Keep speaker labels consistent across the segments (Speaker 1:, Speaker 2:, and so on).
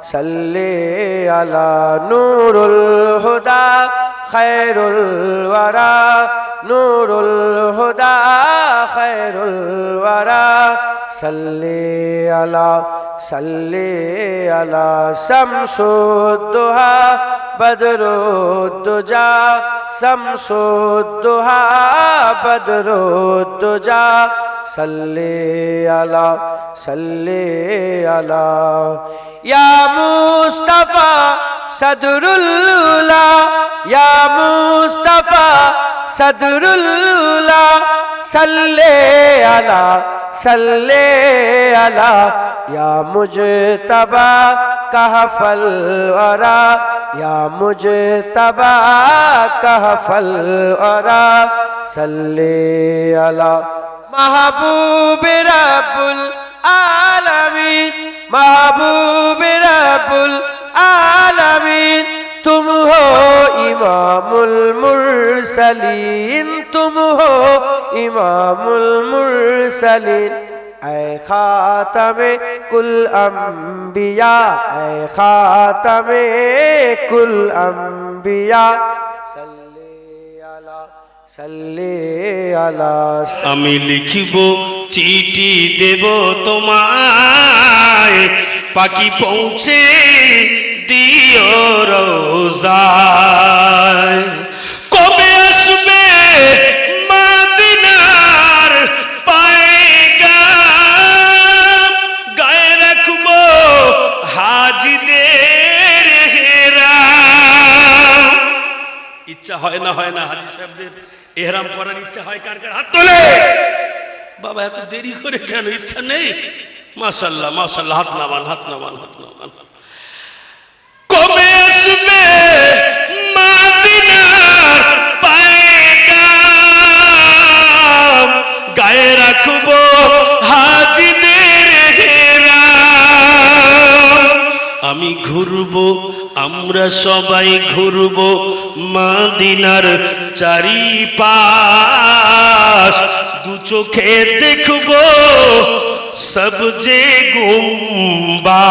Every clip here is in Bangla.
Speaker 1: صلی علی نور الهدى خیر الورى نور الهدى خیر الورى صلی علی صلی علی شمس الضحى بدر الدجى شمس الضحى بدر الدجى صلی علی صلی علی یا مصطفى صدر الأولى يا مصطفى صدر सल्ले अला सल्ले अला या मुझे तबा कह फल वरा या मुझे तबा कह फल वरा सल्ले अला महबूब रबुल आलमीन महबूब रबुल आलमीन तुम हो इमामुल मुरसलीन तुम हो इमामुल मुरसलीन ऐ खातमे कुल अंबिया ऐ खातमे कुल अंबिया सल्ले अला सल्ले अला
Speaker 2: আমি লিখিব চিঠি দেব তোমায় পাখি পৌঁছে দিও রোজায় ইচ্ছা হয় না হয় না, হাজি সাহেবদের এহরাম পরার ইচ্ছা হয় কার কার? হাত তোলে! বাবা, এত দেরি করে কেন? ইচ্ছা নেই? মাশাল্লাহ মাশাল্লাহ হাত নামান হাত নামান হাত নামান। কবে আসবে গায়ে রাখব হাজিদের ঘেরাম আমি ঘুরবো, আমরা সবাই ঘুরবো মাদিনার চারিপাশ দু চোখে দেখব সব যে গুম্বা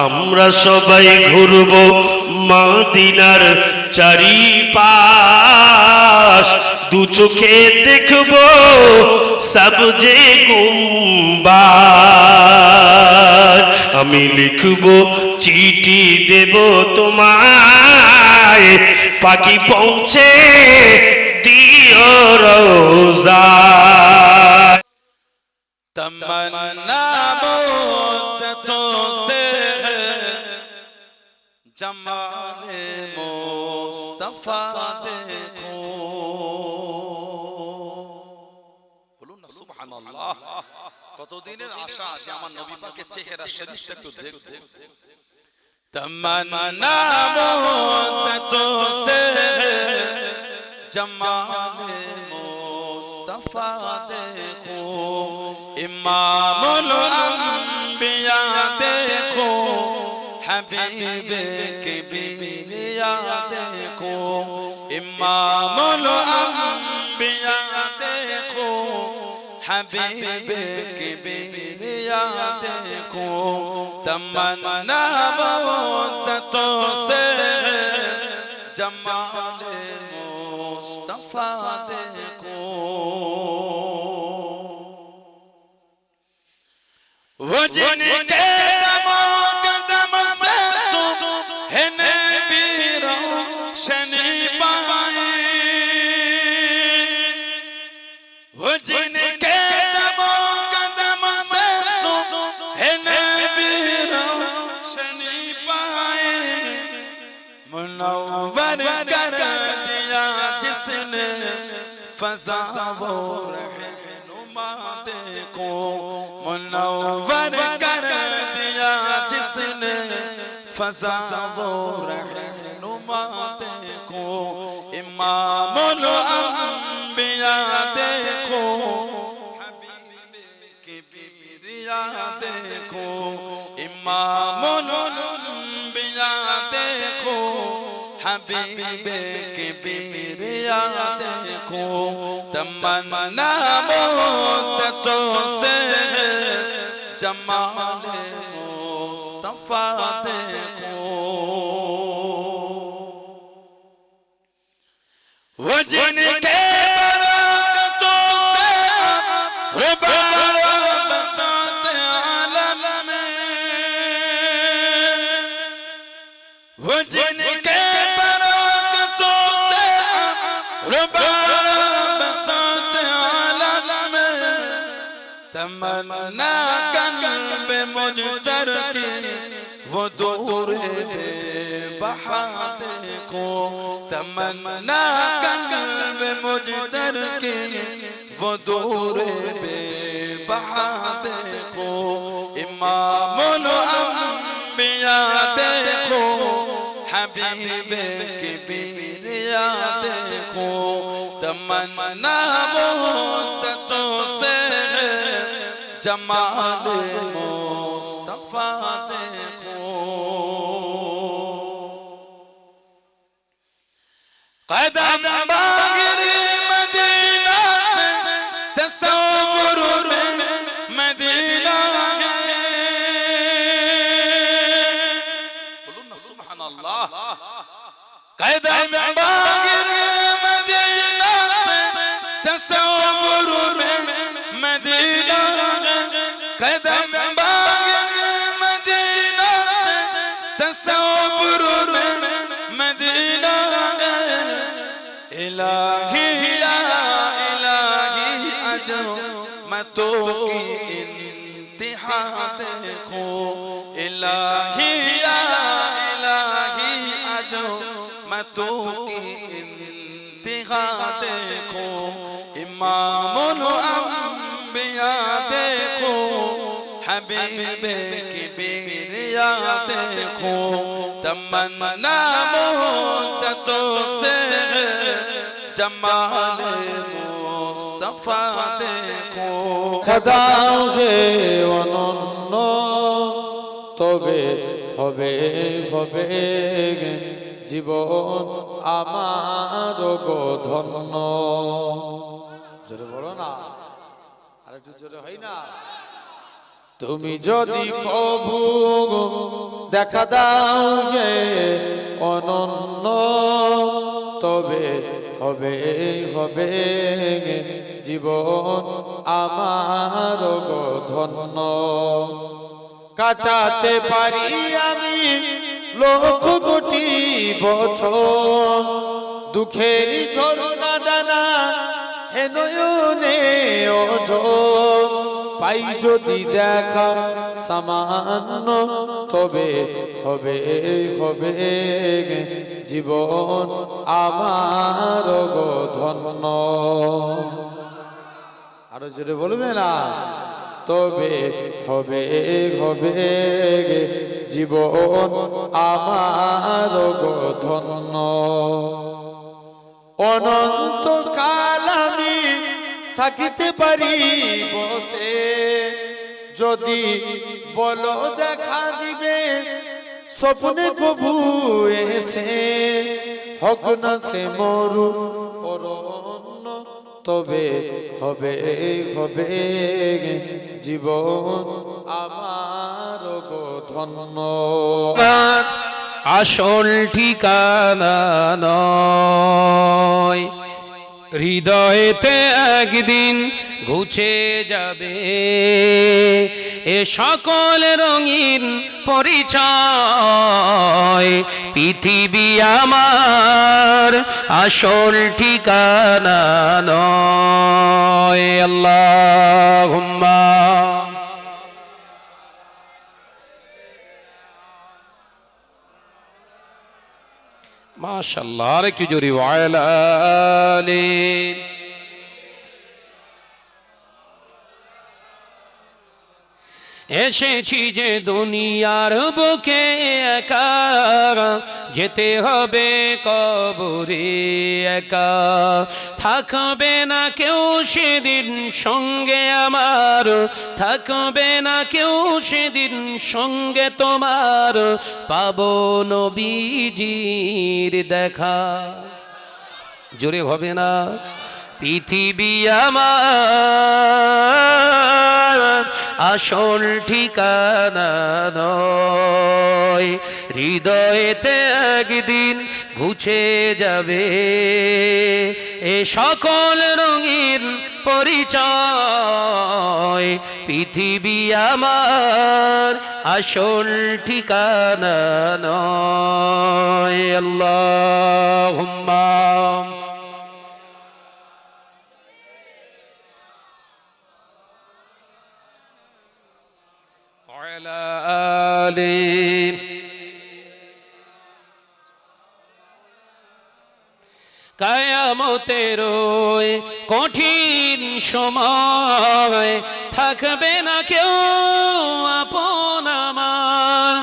Speaker 2: আমরা সবাই ঘুরবো মাদিনার চারিপাশ দু চোখে দেখব সব যে গুম্বা আমি লিখব চিঠি দেব তোমায়। পাখি পৌঁছে দিও রোজা।
Speaker 3: জমালে দেখো। বলুন না সুবহানাল্লাহ। কতদিনের আশা যে আমার নবী পাকের চেহারা শরীরটা একটু দেখব। তমন্না মত সে জমালে মুস্তাফা দেখো ইমামুল আম্বিয়া দেখো হাবিব কে বিয়া দেখো ইমামুল আম্বিয়া حبیب کی بیریا دیکھو تمنا مدتوں سے جمال مصطفیٰ دیکھو وہ جن کے منور کر دیا جس نے فضا و رہنما کو منور کر دیا جس نے فضا و رہنما کو امام الانبیاء دیکھو حبیب کی بیریا دیکھو امام الانبیاء دیکھو حبیب کبیر دیکھو تمنا مدتوں سے جمال مصطفیٰ دیکھو وہ کے برکتوں سے رب بسات عالم جن تمنا قلب مجتر کی وہ دور تمنا قلب مجتر کی وہ دور امام الانبیاء دیکھو حبیب کی بیریا دیکھو تمنا مدتوں سے ہے جمال مصطفیٰ دیکھو قدم بار इलाही या इलाही अजो मैं तो की इंतहा देखो इलाही या इलाही अजो मैं तो की इंतहा देखो इमामुल अंबिया देखो हबीब की बेरिया देखो तमन्ना मुद्दतों से جمال
Speaker 4: مصطفیٰ دیکھو خدا ہے হবে হবে জীবন আমার ধন্য জোরে বলো না আরেকটু জোরে হয় না? তুমি যদি কবু দেখা দাও হবে জীবন আমার ধন্য। কাটাতে পারি আমি লক্ষ কোটি বছর। দুঃখেরই ঝরনা ডানা হে নয়নে পাই যদি দেখা সামান্য, তবে হবে হবে জীবন আমার ধন্য। আরও জোরে বলবে না? তবে হবে হবে জীবন আমার গো ধন্য। অনন্ত কাল আমি থাকিতে পারি বসে। যদি বলো দেখা দিবে, স্বপ্নে কবু এসে। হক না সে মরু অরণ্য, তবে হবে হবে জীবন আমার ধন্য
Speaker 5: আসল ঠিকানা নয়। হৃদয়েতে একদিন ঘুছে যাবে। এ সকল রঙিন পরিচয় পৃথিবী আমার আসল ঠিকানা নয়। আল্লাহ মাশাল্লাহ আর একটু জোরে ওয়ালালে এসেছি যে দুনিয়ার বুকে একা যেতে হবে কবরে একা। থাকবে না কেউ সেদিন সঙ্গে আমার, থাকবে না কেউ সেদিন সঙ্গে তোমার। পাবো নবীজির দেখা। জোরে হবে না? পৃথিবী আমার। আসল ঠিকানা নয়। হৃদয়েতে একদিন ঘুচে যাবে। এ সকল রঙিন পরিচয়, পৃথিবী আমার আসল ঠিকানা নয়। আল্লাহ وعلى آله কায়ামতের ওই কঠিন সময় থাকবে না কেউ আপন আমার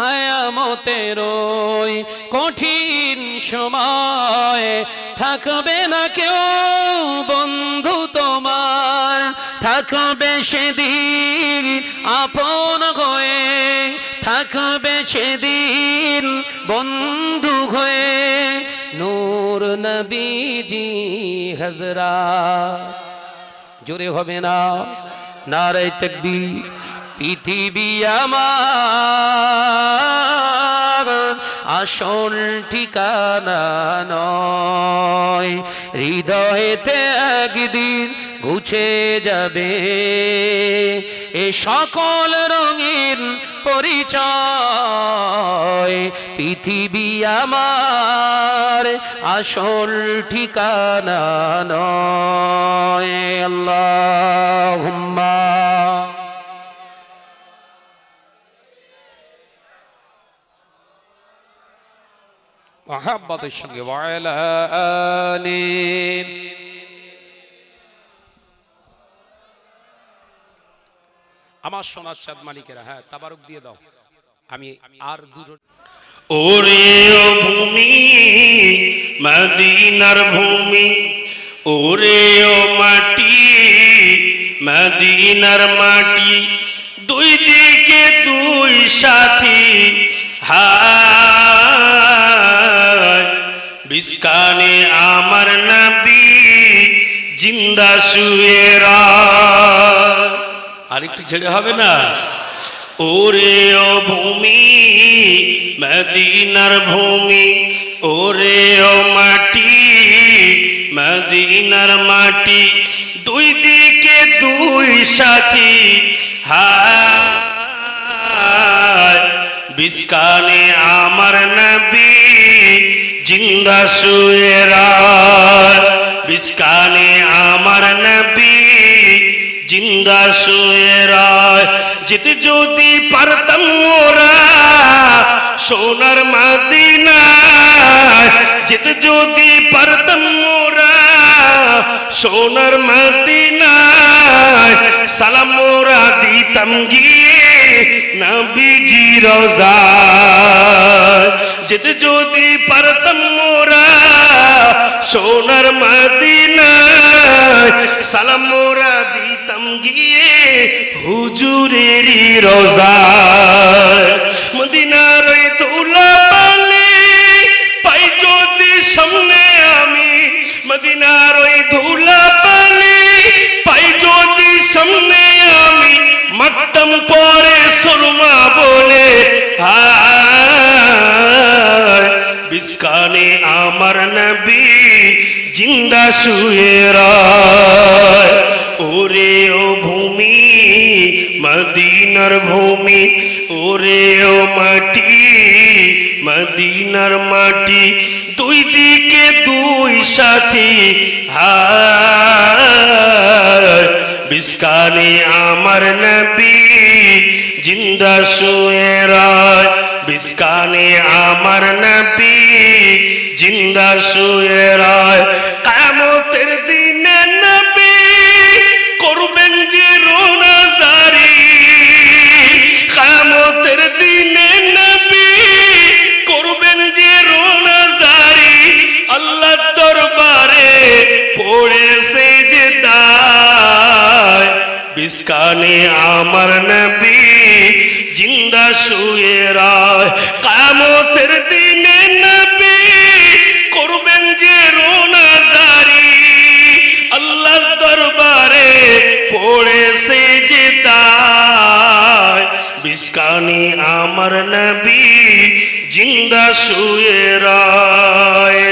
Speaker 5: কায়ামতের ওই কঠিন সময় থাকবে না কেউ বন্ধু তোমার থাকবে সেদিন আপন হয়ে, থাকবে সেদিন বন্ধু হয়ে। নূর নবীজি হজরা জোরে হবে না। নারে তকবি পৃথিবী আমার আসল ঠিকানা নয়। হৃদয়েতে একদিন গুছে যাবে। এ সকল রঙিন পরিচয়, পৃথিবী আমার আসল ঠিকানা নয়। আল্লাহ সঙ্গে ওয়ালা আলিন আমার সোনার সাদ মালিকেরা হ্যাঁ তাবারক দিয়ে দাও। আমি আর দুটো
Speaker 2: ওরে ও ভূমি, মদিনার ভূমি, ওরে ও মাটি, মদিনার মাটি, দুই দিকে দুই সাথী, হায়। বিস্কানে আমার নবী জিন্দা শুয়েরা আর একটু ছেড়ে হবে না। ওরে ও ভূমি, মদিনার ভূমি, ওরে ও মাটি, মদিনার মাটি, দুই দিকে দুই সাথী, হায় বিস্কানে আমার নবী জিন্দা শুয়েরা বিস্কানে আমার নবী জিন্দা শুয়ে রায়। যেতে যদি পারতাম ওরা সোনার মাদিনায়। যেতে যদি পারতাম ওরা সোনার মাদিনায়। সালাম ওরা দিতাম গিয়ে নবীজি রোজায়। যেতে যদি পারতাম ওরা সোনার মদিনায়। সালাম দিতাম গিয়ে হুজুরেরই রোজায় মদিনার ওই দৌলা পালে পাই যদি সামনে আমি। মদিনার ওই ধুলা পালে পাই যদি সামনে আমি। মাতম পরে সুরমা বলে বিস্কানে আমার নবী জিন্দা শুয়ে রায়। ওরে ও ভূমি, মদিনার ভূমি, ওরে ও মাটি, মদিনার মাটি, দুই দিকে দুই সাথী বিস্কানে আমার নবী জিন্দা শুয়ে রায়। বিস্কানে আমার নবী জিন্দা শুয়ে মিসকানে আমার নবী জিন্দা শুয়ে রায়। কামতের দিনে নবী করবেন যে রোনাজারি। আল্লাহ দরবারে পড়েছে যে দায় আমার নবী জিন্দা শুয়ে রায়।